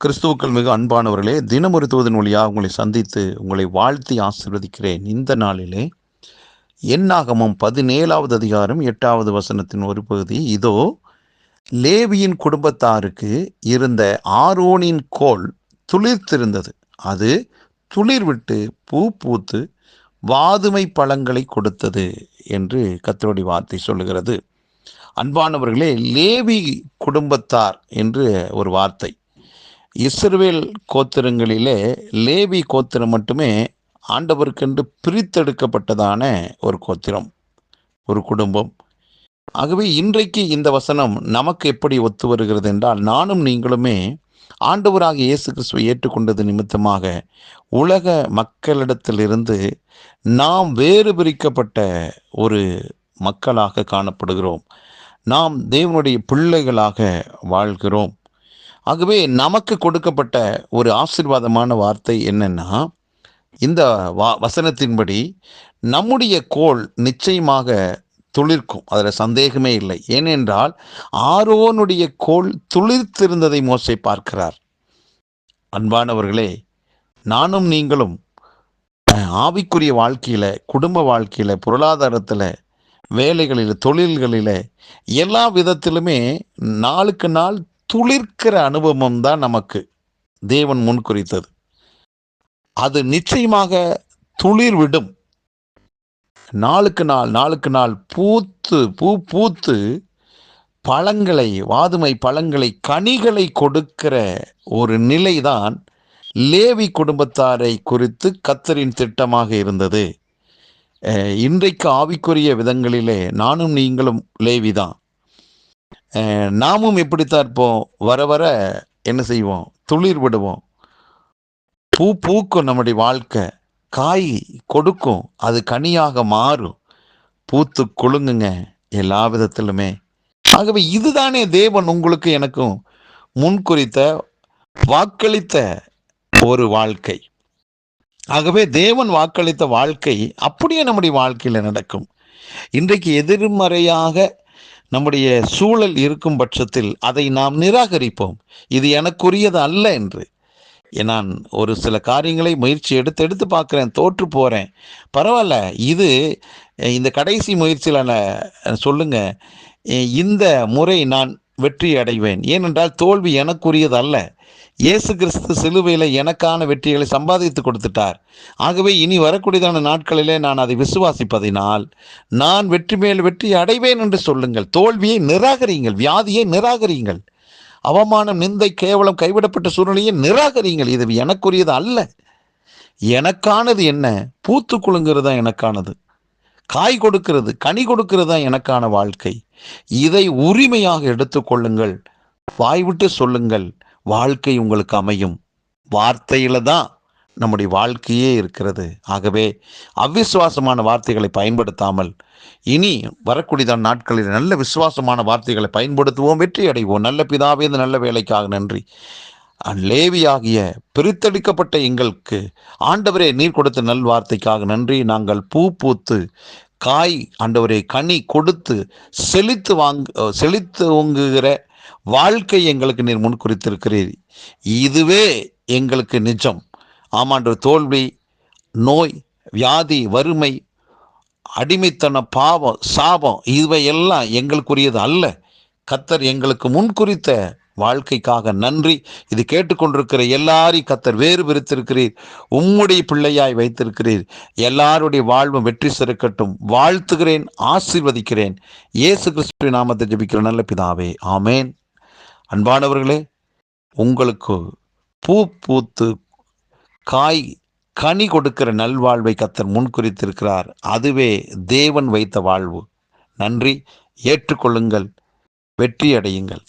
கிறிஸ்துவுக்கள் மிக அன்பானவர்களே தினமொரு தூதன் வழியாக உங்களை சந்தித்து உங்களை வாழ்த்தி ஆசிர்வதிக்கிறேன். இந்த நாளிலே என்னாகமும் பதினேழாவது அதிகாரம் எட்டாவது வசனத்தின் ஒரு பகுதி இதோ லேவியின் குடும்பத்தாருக்கு இருந்த ஆரோனின் கோல் துளிர்த்திருந்தது. அது துளிர் விட்டு பூ பூத்து வாதுமை பழங்களை கொடுத்தது என்று கத்தருடைய வார்த்தை சொல்லுகிறது. அன்பானவர்களே லேவி குடும்பத்தார் என்று ஒரு வார்த்தை. இஸ்ரவேல் கோத்திரங்களிலே லேவி கோத்திரம் மட்டுமே ஆண்டவருக்கென்று பிரித்தெடுக்கப்பட்டதான ஒரு கோத்திரம் ஒரு குடும்பம். ஆகவே இன்றைக்கு இந்த வசனம் நமக்கு எப்படி ஒத்து வருகிறது என்றால் நானும் நீங்களுமே ஆண்டவராக இயேசு கிறிஸ்துவை ஏற்றுக்கொண்டது நிமித்தமாக உலக மக்களிடத்திலிருந்து நாம் வேறு பிரிக்கப்பட்ட ஒரு மக்களாக காணப்படுகிறோம். நாம் தேவனுடைய பிள்ளைகளாக வாழ்கிறோம். ஆகவே நமக்கு கொடுக்கப்பட்ட ஒரு ஆசீர்வாதமான வார்த்தை என்னன்னா இந்த வா வசனத்தின்படி நம்முடைய கோல் நிச்சயமாக துளிர்க்கும். அதில் சந்தேகமே இல்லை. ஏனென்றால் ஆரோனுடைய கோல் துளிர்த்திருந்ததை மோசை பார்க்கிறார். அன்பானவர்களே நானும் நீங்களும் ஆவிக்குரிய வாழ்க்கையில் குடும்ப வாழ்க்கையில் பொருளாதாரத்தில் வேலைகளில் தொழில்களில் எல்லா விதத்திலுமே நாளுக்கு நாள் துளிர்க்கிற அனுபவம் தான் நமக்கு தேவன் முன் குறித்தது. அது நிச்சயமாக துளிர் விடும். நாளுக்கு நாள் நாளுக்கு நாள் பூத்து பூ பூத்து பழங்களை வாதுமை பழங்களை கனிகளை கொடுக்கிற ஒரு நிலைதான் லேவி குடும்பத்தாரை குறித்து கத்தரின் திட்டமாக இருந்தது. இன்றைக்கு ஆவிக்குரிய விதங்களிலே நானும் நீங்களும் லேவிதான் நாமும் எப்படித்தான் இருப்போம்? வர வர என்ன செய்வோம்? துளிர் விடுவோம். பூ பூக்கும் நம்முடைய வாழ்க்கை. காய் கொடுக்கும். அது கனியாக மாறும். பூத்து குலுங்குங்க எல்லா விதத்திலுமே. ஆகவே இதுதானே தேவன் உங்களுக்கு எனக்கும் முன்குறித்த வாக்களித்த ஒரு வாழ்க்கை. ஆகவே தேவன் வாக்களித்த வாழ்க்கை அப்படியே நம்முடைய வாழ்க்கையில் நடக்கும். இன்றைக்கு எதிர்மறையாக நம்முடைய சூழல் இருக்கும் பட்சத்தில் அதை நாம் நிராகரிப்போம். இது எனக்குரியது அல்ல என்று. நான் ஒரு சில காரியங்களை முயற்சி எடுத்து எடுத்து பார்க்குறேன் தோற்று போகிறேன் பரவாயில்ல இது இந்த கடைசி முயற்சியில் சொல்லுங்கள் இந்த முறை நான் வெற்றி அடைவேன் ஏனென்றால் தோல்வி எனக்குரியது அல்ல இயேசு கிறிஸ்து சிலுவையில் எனக்கான வெற்றிகளை சம்பாதித்து கொடுத்துட்டார். ஆகவே இனி வரக்கூடியதான நாட்களிலே நான் அதை விசுவாசிப்பதினால் நான் வெற்றி மேல் வெற்றி அடைவேன் என்று சொல்லுங்கள். தோல்வியை நிராகரியுங்கள். வியாதியை நிராகரியுங்கள். அவமானம் நிந்தை கேவலம் கைவிடப்பட்ட சூழ்நிலையை நிராகரியுங்கள். இது எனக்குரியது அல்ல. எனக்கானது என்ன? பூத்து குலுங்கிறது தான் எனக்கானது? காய் கொடுக்கிறது கனி கொடுக்கிறது தான் எனக்கான வாழ்க்கை. இதை உரிமையாக எடுத்துக்கொள்ளுங்கள் வாய்விட்டு சொல்லுங்கள் வாழ்க்கை உங்களுக்கு அமையும். வார்த்தையில தான் நம்முடைய வாழ்க்கையே இருக்கிறது. ஆகவே அவ்விசுவாசமான வார்த்தைகளை பயன்படுத்தாமல் இனி வரக்கூடியதான் நாட்களில் நல்ல விசுவாசமான வார்த்தைகளை பயன்படுத்துவோம் வெற்றி அடைவோம். நல்ல பிதாவே இந்த நல்ல வேலைக்காக நன்றி. லேவியாகிய பிரித்தெடுக்கப்பட்ட எங்களுக்கு ஆண்டவரே நீர் கொடுத்த நல்வார்த்தைக்காக நன்றி. நாங்கள் பூ பூத்து காய் ஆண்டவரே கனி கொடுத்து செழித்து வாங்க செழித்து ஓங்குகிற வாழ்க்கை எங்களுக்கு நீர் முன்குறித்திருக்கிறீர் இதுவே எங்களுக்கு நிஜம். ஆமாண்டு தோல்வி நோய் வியாதி வறுமை அடிமைத்தன பாவம் சாபம் இவையெல்லாம் எங்களுக்குரியது அல்ல. கத்தர் எங்களுக்கு முன்குறித்த வாழ்க்கைக்காக நன்றி. இது கேட்டுக்கொண்டிருக்கிற எல்லாரையும் கத்தர் வேறு பிரித்திருக்கிறீர் உம்முடைய பிள்ளையாய் வைத்திருக்கிறீர். எல்லாருடைய வாழ்வும் வெற்றி சிறக்கட்டும் வாழ்த்துகிறேன் ஆசீர்வதிக்கிறேன். இயேசு கிறிஸ்துவின் நாமத்தை ஜபிக்கிற நல்ல பிதாவே ஆமேன். அன்பானவர்களே உங்களுக்கு பூ பூத்து காய் கனி கொடுக்கிற நல்வாழ்வை கத்தர் முன்குறித்திருக்கிறார். அதுவே தேவன் வைத்த வாழ்வு. நன்றி. ஏற்றுக்கொள்ளுங்கள். வெற்றி அடையுங்கள்